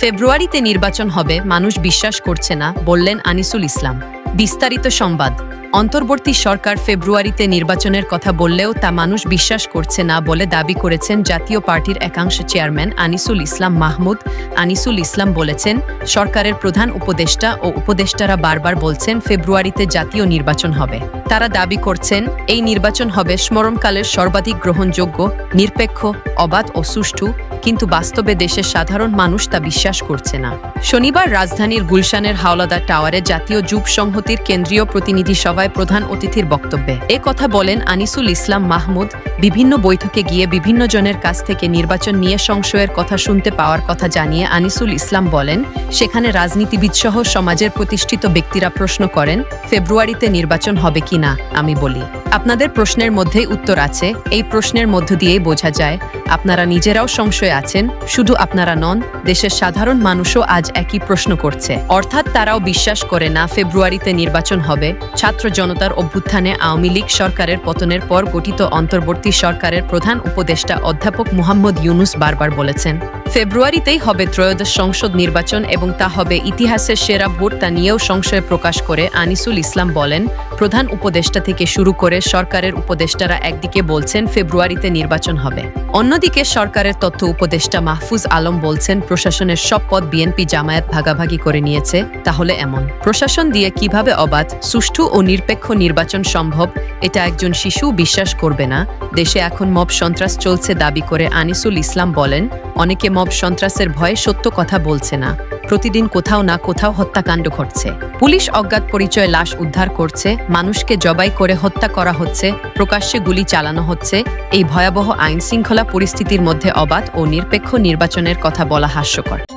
ফেব্রুয়ারিতে নির্বাচন হবে মানুষ বিশ্বাস করছে না বললেন আনিসুল ইসলাম। বিস্তারিত সংবাদ। অন্তর্বর্তী সরকার ফেব্রুয়ারিতে নির্বাচনের কথা বললেও তা মানুষ বিশ্বাস করছে না বলে দাবি করেছেন জাতীয় পার্টির একাংশ চেয়ারম্যান আনিসুল ইসলাম মাহমুদ। আনিসুল ইসলাম বলেছেন, সরকারের প্রধান উপদেষ্টা ও উপদেষ্টারা বারবার বলছেন ফেব্রুয়ারিতে জাতীয় নির্বাচন হবে। তারা দাবি করছেন, এই নির্বাচন হবে স্মরণকালের সর্বাধিক গ্রহণযোগ্য, নিরপেক্ষ, অবাধ ও সুষ্ঠু, কিন্তু বাস্তবে দেশের সাধারণ মানুষ তা বিশ্বাস করছে না। শনিবার রাজধানীর গুলশানের হাওলাদার টাওয়ারে জাতীয় যুব সংহতির কেন্দ্রীয় প্রতিনিধি সভায় প্রধান অতিথির বক্তব্যে। এ কথা বলেন আনিসুল ইসলাম মাহমুদ, বিভিন্ন বৈঠকে গিয়ে বিভিন্ন জনের কাছ থেকে নির্বাচন নিয়ে সংশয়ের কথা শুনতে পাওয়ার কথা জানিয়ে আনিসুল ইসলাম বলেন, সেখানে রাজনীতিবিদ সহ সমাজের প্রতিষ্ঠিত ব্যক্তিরা প্রশ্ন করেন, ফেব্রুয়ারিতে নির্বাচন হবে কি না আমি বলি, আপনাদের প্রশ্নের মধ্যেই উত্তর আছে, এই প্রশ্নের মধ্য দিয়েই বোঝা যায় আপনারা নিজেরাও সংশয়ে আছেন, শুধু আপনারা নন, দেশের সাধারণ মানুষও আজ একই প্রশ্ন করছে। অর্থাৎ তারাও বিশ্বাস করে না ফেব্রুয়ারিতে নির্বাচন হবে, ছাত্র জনতার অভ্যুত্থানে আওয়ামী লীগ সরকারের পতনের পর গঠিত অন্তর্বর্তী সরকারের প্রধান উপদেষ্টা অধ্যাপক মুহাম্মদ ইউনুস বারবার বলেছেন, ফেব্রুয়ারিতেই হবে ত্রয়োদশ সংসদ নির্বাচন এবং তা হবে ইতিহাসের সেরা ভোট তা নিয়েও সংশয় প্রকাশ করে আনিসুল ইসলাম বলেন প্রধান উপদেষ্টা থেকে শুরু করে সরকারের উপদেষ্টারা একদিকে বলছেন ফেব্রুয়ারিতে নির্বাচন হবে। অন্যদিকে সরকারের তথ্য উপদেষ্টা মাহফুজ আলম বলছেন, প্রশাসনের সব পদ বিএনপি জামায়াত ভাগাভাগি করে নিয়েছে, তাহলে এমন। প্রশাসন দিয়ে কীভাবে অবাধ, সুষ্ঠু ও নিরপেক্ষ নির্বাচন সম্ভব, এটা একজন শিশু বিশ্বাস করবে না। দেশে এখন মব সন্ত্রাস চলছে দাবি করে আনিসুল ইসলাম বলেন, অনেকে মব সন্ত্রাসের ভয়ে সত্য কথা বলছে না। প্রতিদিন কোথাও না কোথাও হত্যাকাণ্ড ঘটছে। পুলিশ অজ্ঞাত পরিচয় লাশ উদ্ধার করছে, মানুষকে জবাই করে হত্যা করা হচ্ছে, প্রকাশ্যে গুলি চালানো হচ্ছে, এই ভয়াবহ আইন শৃঙ্খলা পরিস্থিতির মধ্যে অবাধ ও নিরপেক্ষ নির্বাচনের কথা বলা হাস্যকর।